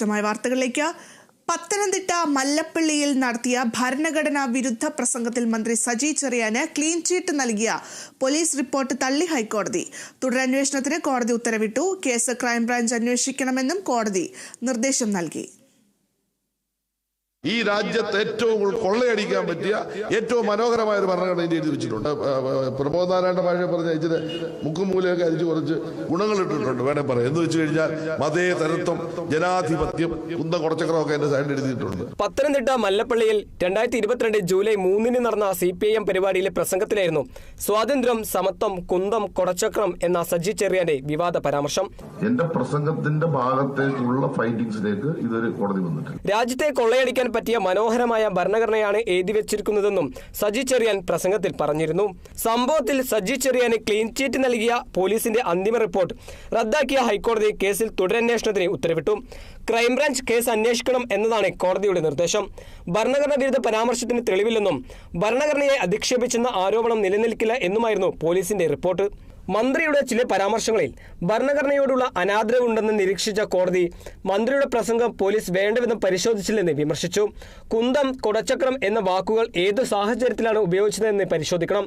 വിശദമായ വാർത്തകളിലേക്ക്. പത്തനംതിട്ട മല്ലപ്പള്ളിയിൽ നടത്തിയ ഭരണഘടനാ വിരുദ്ധ പ്രസംഗത്തിൽ മന്ത്രി സജി ചെറിയാന് ക്ലീൻ ചീറ്റ് നൽകിയ പോലീസ് റിപ്പോർട്ട് തള്ളി ഹൈക്കോടതി. തുടരന്വേഷണത്തിന് കോടതി ഉത്തരവിട്ടു. കേസ് ക്രൈംബ്രാഞ്ച് അന്വേഷിക്കണമെന്നും കോടതി നിർദ്ദേശം നൽകി. ഈ രാജ്യത്ത് ഏറ്റവും കൂടുതൽ കൊള്ളയടിക്കാൻ പറ്റിയ ഏറ്റവും മനോഹരമായ ഒരു ഭരണഘടന ഇന്ത്യ എഴുതി വെച്ചിട്ടുണ്ട്. പ്രബോധനാരായണ ഭാഷ പറഞ്ഞ ഇച്ചിരി മുക്കും മൂലയൊക്കെ അരിച്ച് കുറച്ച് ഗുണങ്ങൾ ഇട്ടിട്ടുണ്ട് വേണേ പറയാം. എന്ന് വെച്ച് കഴിഞ്ഞാൽ മതേതരത്വം ജനാധിപത്യം കുന്തം കുറച്ചക്രമൊക്കെ എന്റെ സൈഡിൽ എഴുതിയിട്ടുണ്ട്. പത്തനംതിട്ട മല്ലപ്പള്ളിയിൽ രണ്ടായിരത്തി ഇരുപത്തിരണ്ട് ജൂലൈ മൂന്നിന് നടന്ന സി പി ഐ എം പരിപാടിയിലെ പ്രസംഗത്തിലായിരുന്നു സ്വാതന്ത്ര്യം സമത്വം കുന്തം കൊടച്ചക്രം എന്ന സജി ചെറിയാന്റെ വിവാദ പരാമർശം. എന്റെ പ്രസംഗത്തിന്റെ ഭാഗത്തേക്കുള്ള ഫൈൻഡിങ്സിലേക്ക് ഇതൊരു കോടതി വന്നിട്ടുണ്ട്. രാജ്യത്തെ കൊള്ളയടിക്കാൻ പറ്റിയ മനോഹരമായ ഭരണഘടനയാണ് എഴുതി വെച്ചിരിക്കുന്നതെന്നും സജി ചെറിയാൻ പ്രസംഗത്തിൽ പറഞ്ഞിരുന്നു. സംഭവത്തിൽ സജി ചെറിയാന് ക്ലീൻ ചീറ്റ് നൽകിയ പോലീസിന്റെ അന്തിമ റിപ്പോർട്ട് റദ്ദാക്കിയ ഹൈക്കോടതി കേസിൽ തുടരന്വേഷണത്തിന് ഉത്തരവിട്ടു. ക്രൈംബ്രാഞ്ച് കേസ് അന്വേഷിക്കണം എന്നതാണ് കോടതിയുടെ നിർദ്ദേശം. ഭരണഘടന വിരുദ്ധ പരാമർശത്തിന് തെളിവില്ലെന്നും ഭരണഘടനയെ അധിക്ഷേപിച്ചെന്ന ആരോപണം നിലനിൽക്കില്ല എന്നുമായിരുന്നു പോലീസിന്റെ റിപ്പോർട്ട്. മന്ത്രിയുടെ ചില പരാമർശങ്ങളിൽ ഭരണഘടനയോടുള്ള അനാദരവുണ്ടെന്ന് നിരീക്ഷിച്ച കോടതി മന്ത്രിയുടെ പ്രസംഗം പോലീസ് വേണ്ടവിധം പരിശോധിച്ചില്ലെന്ന് വിമർശിച്ചു. കുന്തം കൊടച്ചക്രം എന്ന വാക്കുകൾ ഏത് സാഹചര്യത്തിലാണ് ഉപയോഗിച്ചതെന്ന് പരിശോധിക്കണം.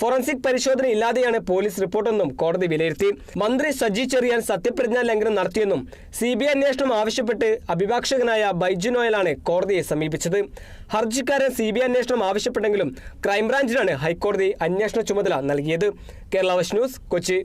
ഫോറൻസിക് പരിശോധന ഇല്ലാതെയാണ് പോലീസ് റിപ്പോർട്ടെന്നും കോടതി വിലയിരുത്തി. മന്ത്രി സജി ചെറിയാൻ സത്യപ്രതിജ്ഞാ ലംഘനം നടത്തിയെന്നും സി ബി ഐ അന്വേഷണം ആവശ്യപ്പെട്ട് അഭിഭാഷകനായ ബൈജു നോയലാണ് കോടതിയെ സമീപിച്ചത്. ഹർജിക്കാരൻ സി ബി ഐ അന്വേഷണം ആവശ്യപ്പെട്ടെങ്കിലും ക്രൈംബ്രാഞ്ചിനാണ് ഹൈക്കോടതി അന്വേഷണ ചുമതല നൽകിയത്. കേരള ന്യൂസ് കൊച്ചി.